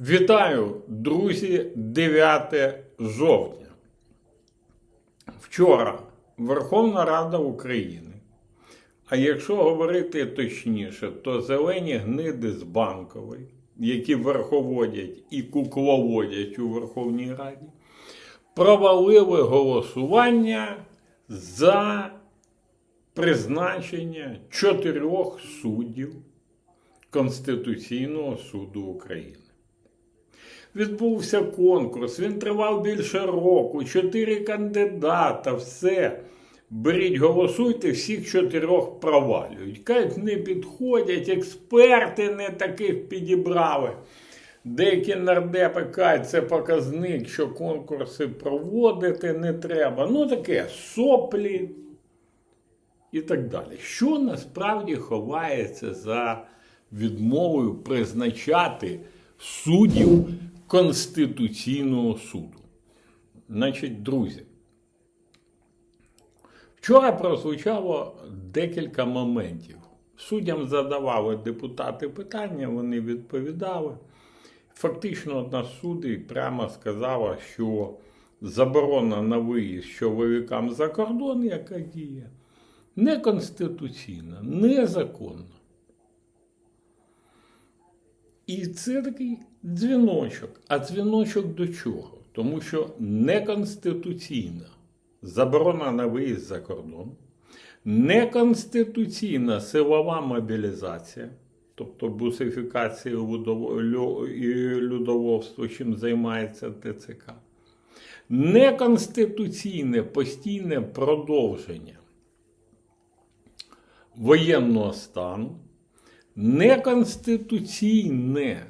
Вітаю, друзі, 9 жовтня. Вчора Верховна Рада України. А якщо говорити точніше, то зелені гниди з банкової, які верховодять і кукловодять у Верховній Раді, провалили голосування за призначення чотирьох суддів Конституційного суду України. Відбувся конкурс, він тривав більше року, чотири кандидата, все. Беріть, голосуйте, всіх чотирьох провалюють. Кажуть, не підходять, експерти не таких підібрали. Деякі нардепи кажуть, це показник, що конкурси проводити не треба. Ну таке соплі і так далі. Що насправді ховається за відмовою призначати суддів Конституційного суду? Значить, друзі, вчора прозвучало декілька моментів. Суддям задавали депутати питання, вони відповідали. Фактично, одна з суддів прямо сказала, що заборона на виїзд чоловікам за кордон, яка діє, неконституційна, незаконна. І це такий дзвіночок. А дзвіночок до чого? Тому що неконституційна заборона на виїзд за кордон, неконституційна силова мобілізація, тобто бусифікація лудово- лю- і людовольство, чим займається ТЦК, неконституційне постійне продовження воєнного стану, неконституційне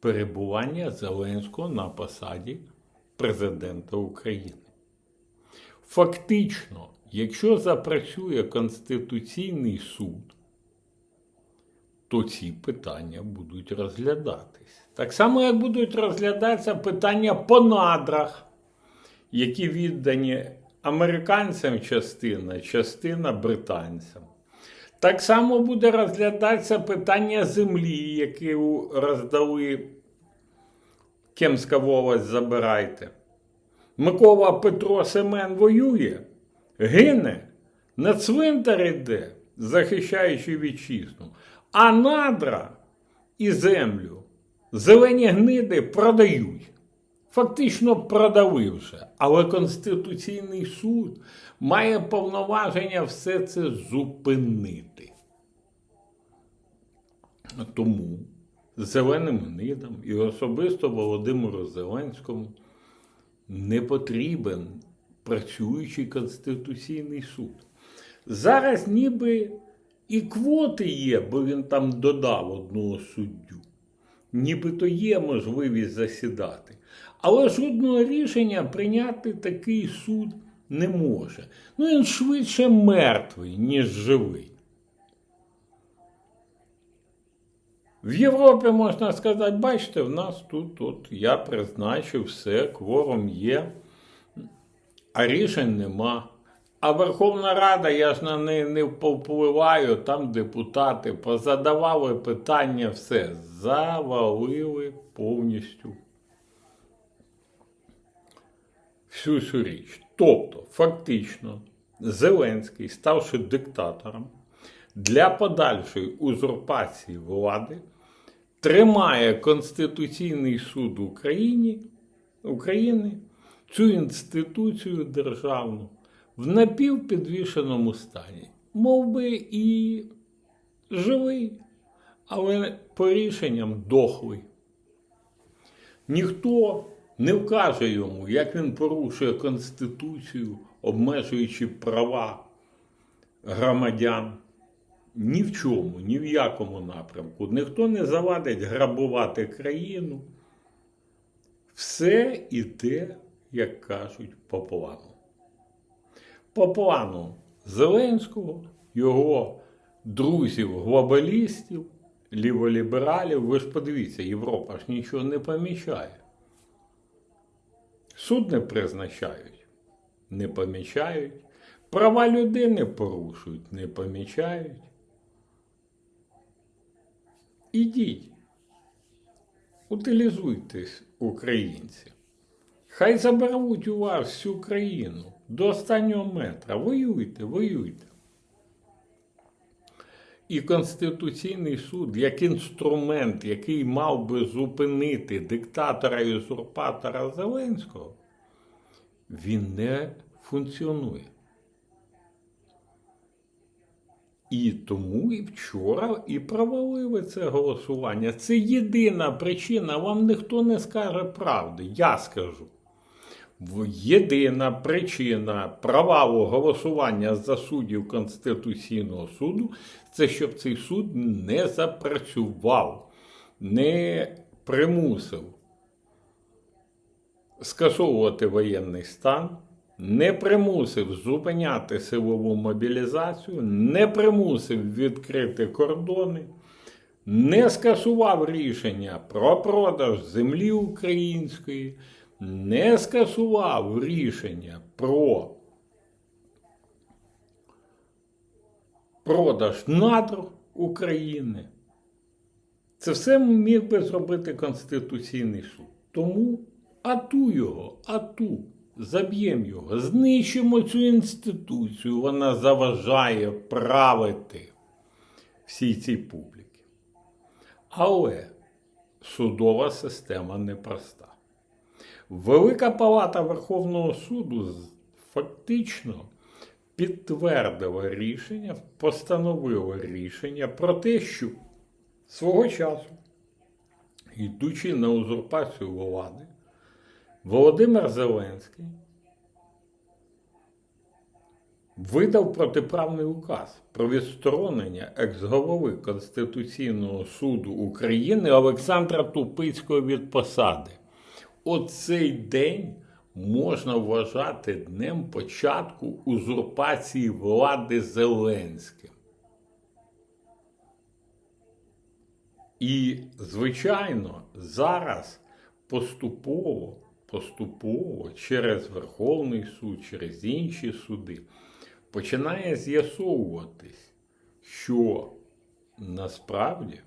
перебування Зеленського на посаді президента України. Фактично, якщо запрацює Конституційний суд, то ці питання будуть розглядатись. Так само, як будуть розглядатися питання по надрах, які віддані американцям частина, частина британцям. Так само буде розглядатися питання землі, які у- роздали Кемська волость забирайте. Микола Петро Семен воює, гине, на цвинтар йде, захищаючи вітчизну. А надра і землю зелені гниди продають. Фактично продали вже. Але Конституційний суд має повноваження все це зупинити. Тому зеленим гнидам і особисто Володимиру Зеленському не потрібен працюючий Конституційний суд. Зараз ніби і квоти є, бо він там додав одного суддю. Нібито є можливість засідати. Але жодного рішення прийняти такий суд не може. Ну він швидше мертвий, ніж живий. В Європі можна сказати, бачите, в нас тут от я призначив все, кворум є, а рішень нема. А Верховна Рада, я ж на неї не повпливаю, там депутати позадавали питання, все, завалили повністю всю цю річ. Тобто, фактично, Зеленський, ставши диктатором, для подальшої узурпації влади тримає Конституційний суд України, України цю інституцію державну в напівпідвішеному стані. Мов би і живий, але по рішенням дохлий. Ніхто не вкаже йому, як він порушує Конституцію, обмежуючи права громадян. Ні в чому, ні в якому напрямку. Ніхто не завадить грабувати країну. Все іде, як кажуть, по плану. По плану Зеленського, його друзів-глобалістів, ліволібералів. Ви ж подивіться, Європа ж нічого не помічає. Суд не призначають, не помічають. Права людини порушують, не помічають. Ідіть. утилізуйтесь, українці. Хай заберуть у вас всю країну до останнього метра. Воюйте, воюйте. І Конституційний суд, як інструмент, який мав би зупинити диктатора і узурпатора Зеленського, він не функціонує. І тому і вчора і провалили це голосування. Це єдина причина. Вам ніхто не скаже правди. Я скажу. Єдина причина провалу голосування за суддів Конституційного суду це щоб цей суд не запрацював, не примусив скасовувати воєнний стан, не примусив зупиняти силову мобілізацію, не примусив відкрити кордони, не скасував рішення про продаж землі української, не скасував рішення про продаж надр України. Це все міг би зробити Конституційний суд. Тому ату його, ату, заб'ємо його, знищимо цю інституцію, вона заважає правити всій цій публіці. Але судова система непроста. Велика палата Верховного суду фактично підтвердила рішення, постановила рішення про те, що свого часу, йдучи на узурпацію влади, Володимир Зеленський видав протиправний указ про відсторонення екс-голови Конституційного суду України Олександра Тупицького від посади. Оцей день можна вважати днем початку узурпації влади Зеленським. І, звичайно, зараз поступово, поступово через Верховний суд, через інші суди починає з'ясовуватись, що насправді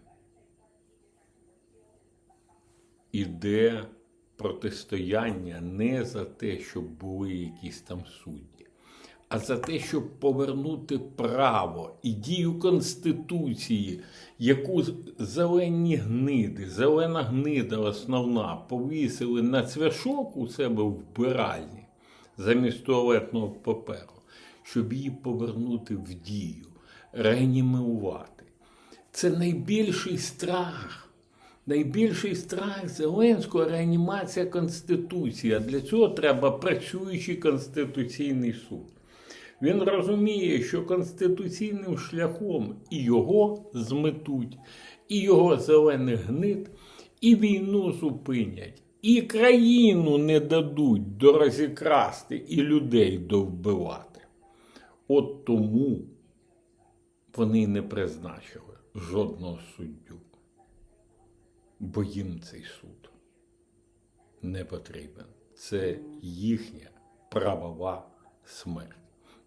іде протистояння не за те, щоб були якісь там судді, а за те, щоб повернути право і дію Конституції, яку зелені гниди, зелена гнида основна повісили на цвяшок у себе в вбиральні замість туалетного паперу, щоб її повернути в дію, реанімувати. Це найбільший страх. Найбільший страх Зеленського реанімація Конституції. Для цього треба працюючий Конституційний суд. Він розуміє, що конституційним шляхом і його зметуть, і його зелених гнид, і війну зупинять, і країну не дадуть дорозікрасти, і людей довбивати. От тому вони не призначили жодного суддю бо їм цей суд не потрібен. Це їхня правова смерть.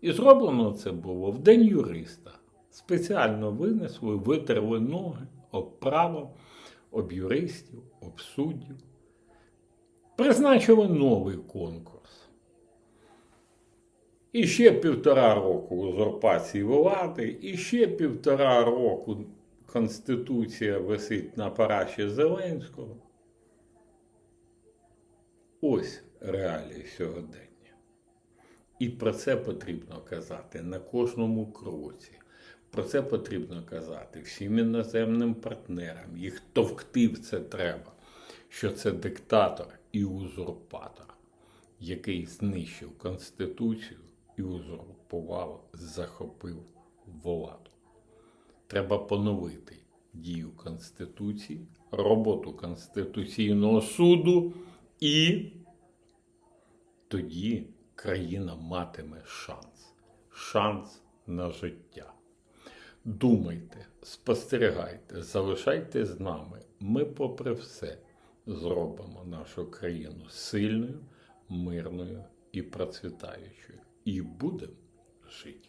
І зроблено це було в день юриста. Спеціально винесли, витерли ноги об право, об юристів, об суддів. Призначили новий конкурс. І ще півтора року узурпації влади, і ще півтора року Конституція висить на параші Зеленського. Ось реалії сьогодення. І про це потрібно казати на кожному кроці. Про це потрібно казати всім іноземним партнерам. Їх товкти в це треба, що це диктатор і узурпатор, який знищив Конституцію і узурпував, захопив владу. Треба поновити дію Конституції, роботу Конституційного суду, і тоді країна матиме шанс. Шанс на життя. Думайте, спостерігайте, залишайте з нами. Ми, попри все, зробимо нашу країну сильною, мирною і процвітаючою. І будемо жити.